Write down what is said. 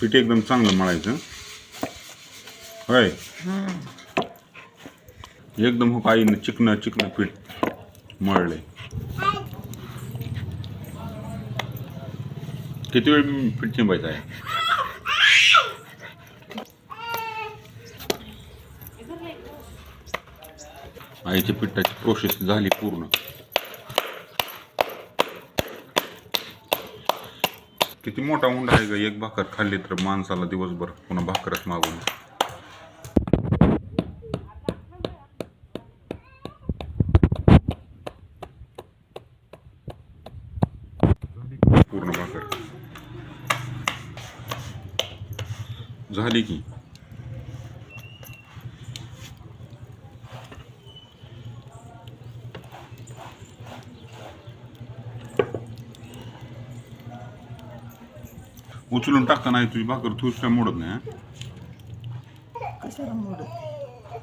पीठ एकदम चांगलं मळायचं. होय? एकदम हो आईनं चिकनं चिकनं पीठ मळलंय किती वेळ पीठ चिंबायचं आहे? आईच्या पिठाची प्रोसेस झाली पूर्ण. किती मोठा उंडा आहे ग? एक भाकर खाल्ली तर माणसाला दिवसभर पुन्हा भाकरच मागून पूर्ण भाकर. झाली की? उचलून टाकताना आई तुझी भाकर तुझ काय मोडत नाही कशाला मोडत?